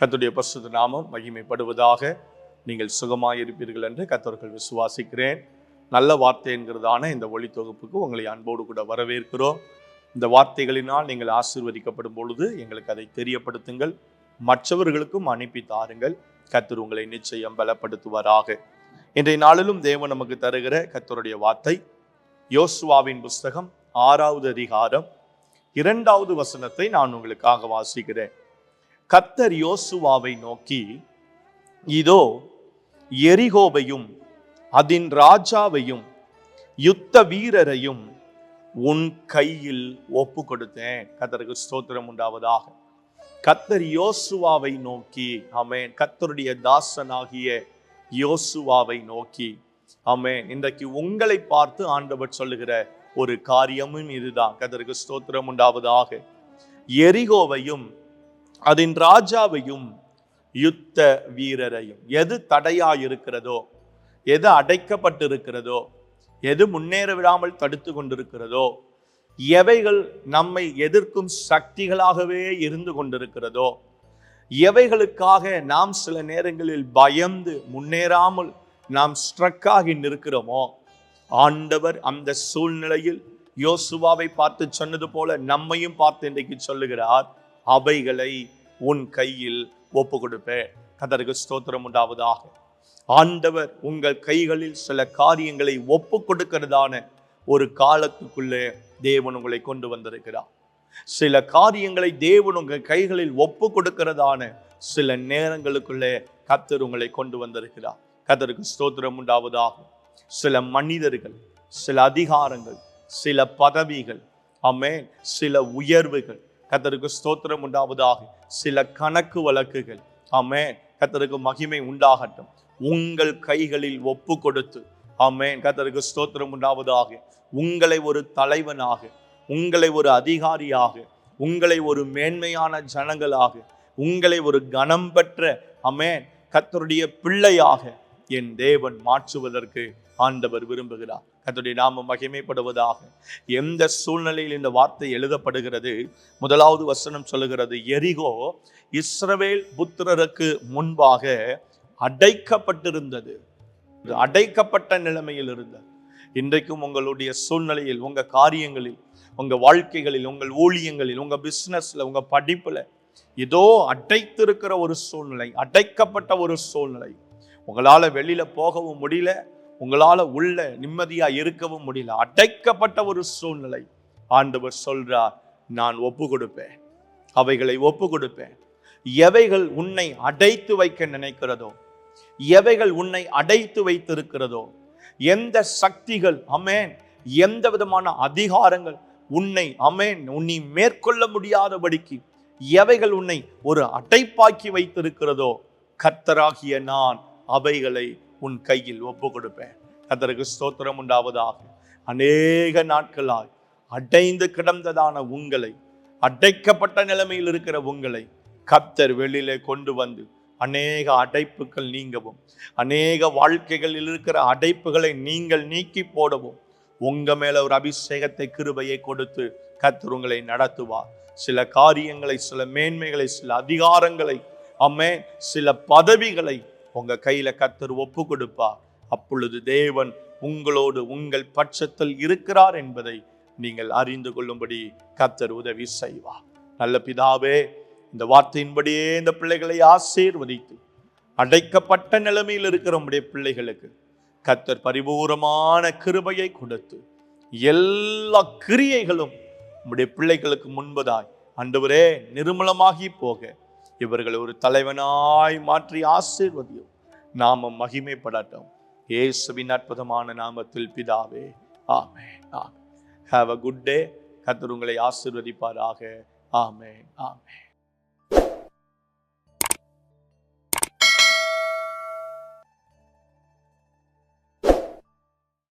கத்துடைய பசுத நாமம் மகிமைப்படுவதாக நீங்கள் சுகமாயிருப்பீர்கள் என்று கர்த்தர்கள் விசுவாசிக்கிறேன். நல்ல வார்த்தை என்கிறதான இந்த ஒளி தொகுப்புக்கு உங்களை அன்போடு கூட வரவேற்கிறோம். இந்த வார்த்தைகளினால் நீங்கள் ஆசிர்வதிக்கப்படும் பொழுது எங்களுக்கு அதை தெரியப்படுத்துங்கள். மற்றவர்களுக்கும் அனுப்பி தாருங்கள். கத்தர் உங்களை நிச்சயம் பலப்படுத்துவாராக. இன்றைய நாளிலும் தேவன் நமக்கு தருகிற கத்தருடைய வார்த்தை யோசுவாவின் புஸ்தகம் ஆறாவது அதிகாரம் இரண்டாவது வசனத்தை நான் உங்களுக்காக வாசிக்கிறேன். கத்தர் யோசுவாவை நோக்கி இதோ எரிகோவையும் அதன் ராஜாவையும் யுத்த வீரரையும் உன் கையில் ஒப்பு கொடுத்தேன் கத்தருக்கு ஸ்தோத்திரம் உண்டாவதாக. கத்தர் யோசுவாவை நோக்கி அமேன் கத்தருடைய தாசனாகிய யோசுவாவை நோக்கி அமேன் இன்றைக்கு உங்களை பார்த்து ஆண்டவர் சொல்லுகிற ஒரு காரியமும் இதுதான். கதருக்கு ஸ்தோத்திரம் உண்டாவதாக. எரிகோவையும் அதன் ராஜாவையும் யுத்த வீரரையும் எது தடையா இருக்கிறதோ எது அடைக்கப்பட்டிருக்கிறதோ எது முன்னேற விடாமல் தடுத்து கொண்டிருக்கிறதோ எவைகள் நம்மை எதிர்க்கும் சக்திகளாகவே இருந்து கொண்டிருக்கிறதோ எவைகளுக்காக நாம் சில நேரங்களில் பயந்து முன்னேறாமல் நாம் ஸ்ட்ரக்காகி நிற்கிறோமோ ஆண்டவர் அந்த சூழ்நிலையில் யோசுவாவை பார்த்து சொன்னது போல நம்மையும் பார்த்து இன்றைக்கு சொல்லுகிறார் அவைகளை உன் கையில் ஒப்பு கொடுப்பேன் கதருக்கு ஸ்தோத்திரம் உண்டாவதாக. ஆண்டவர் உங்கள் கைகளில் சில காரியங்களை ஒப்பு கொடுக்கிறதான ஒரு காலத்துக்குள்ளே தேவன் உங்களை கொண்டு வந்திருக்கிறார். சில காரியங்களை தேவன் உங்கள் கைகளில் ஒப்பு கொடுக்கிறதான சில நேரங்களுக்குள்ளே கத்தர் உங்களை கொண்டு வந்திருக்கிறார். கத்தருக்கு ஸ்தோத்திரம் உண்டாவதாகும் சில மனிதர்கள் சில அதிகாரங்கள் சில பதவிகள் அமே சில உயர்வுகள் கத்தருக்கு ஸ்தோத்திரம் உண்டாவதாக. சில கணக்கு வழக்குகள். ஆமேன். கத்தருக்கு மகிமை உண்டாகட்டும். உங்கள் கைகளில் ஒப்பு கொடுத்து ஆமேன். கத்தருக்கு ஸ்தோத்திரம் உண்டாவதாக. உங்களை ஒரு தலைவனாக. உங்களை ஒரு அதிகாரியாக. உங்களை ஒரு மேன்மையான ஜனங்களாக. உங்களை ஒரு கனம் பெற்ற அமேன் கத்தருடைய பிள்ளையாக. என் தேவன் மாற்றுவதற்கு ஆண்டவர் விரும்புகிறார். கத்துடைய நாம மகிமைப்படுவதாக. எந்த சூழ்நிலையில் இந்த வார்த்தை எழுதப்படுகிறது? முதலாவது வசனம் சொல்லுகிறது எரிகோ இஸ்ரவேல் புத்திரருக்கு முன்பாக அடைக்கப்பட்டிருந்தது. அடைக்கப்பட்ட நிலைமையில் இருந்தது. இன்றைக்கும் உங்களுடைய சூழ்நிலையில் உங்கள் காரியங்களில் உங்கள் வாழ்க்கைகளில் உங்கள் ஊழியங்களில் உங்கள் பிஸ்னஸில் உங்கள் படிப்பில் ஏதோ அடைத்திருக்கிற ஒரு சூழ்நிலை அடைக்கப்பட்ட ஒரு சூழ்நிலை. உங்களால் வெளியில் போகவும் முடியல உங்களால் உள்ள நிம்மதியாக இருக்கவும் முடியல. அடைக்கப்பட்ட ஒரு சூழ்நிலை. ஆண்டவர் சொல்றார் நான் ஒப்பு கொடுப்பேன் அவைகளை ஒப்பு கொடுப்பேன் எவைகள் உன்னை அடைத்து வைக்க நினைக்கிறதோ எவைகள் உன்னை அடைத்து வைத்திருக்கிறதோ எந்த சக்திகள் அமேன் எந்த விதமான அதிகாரங்கள் உன்னை அமேன் உன்னை மேற்கொள்ள முடியாதபடிக்கு எவைகள் உன்னை ஒரு அடைப்பாக்கி வைத்திருக்கிறதோ கர்த்தராகிய நான் அவைகளை உன் கையில் ஒப்பு கொடுப்பேன் அதற்கு ஸ்தோத்திரம் உண்டாவதாக. அநேக நாட்களாய் அடைந்து கிடந்ததான உங்களை அடைக்கப்பட்ட நிலைமையில் இருக்கிற உங்களை கத்தர் வெளியிலே கொண்டு வந்து அநேக அடைப்புகள் நீங்கவும் அநேக வாழ்க்கைகளில் இருக்கிற அடைப்புகளை நீங்கள் நீக்கி போடவும் உங்க மேல ஒரு அபிஷேகத்தை கிருபையை கொடுத்து கத்தர் உங்களை நடத்துவார். சில காரியங்களை சில மேன்மைகளை சில அதிகாரங்களை அம்மே சில பதவிகளை உங்க கையில் கத்தர் ஒப்பு கொடுப்பார் அப்பொழுது தேவன் உங்களோடு உங்கள் பட்சத்தில் இருக்கிறார் என்பதை நீங்கள் அறிந்து கொள்ளும்படி கத்தர் உதவி செய்வார் நல்ல பிதாவே இந்த வார்த்தையின்படியே இந்த பிள்ளைகளை ஆசீர்வதித்து அடைக்கப்பட்ட நிலைமையில் இருக்கிற உடைய பிள்ளைகளுக்கு கத்தர் பரிபூரமான கிருபையை கொடுத்து எல்லா கிரியைகளும் உடைய பிள்ளைகளுக்கு முன்பதாய். அன்றுவரே நிர்மலமாகி போக. இவர்களை ஒரு தலைவனாய் மாற்றி ஆசீர்வதியும். நாம மகிமைப்படட்டும். இயேசுவின் அற்புதமான நாமத்தில் பிதாவே ஆமே ஆமே ஹாவ் அ குட் டே கத்தர் உங்களை ஆசிர்வதிப்பாராக. ஆமே ஆமே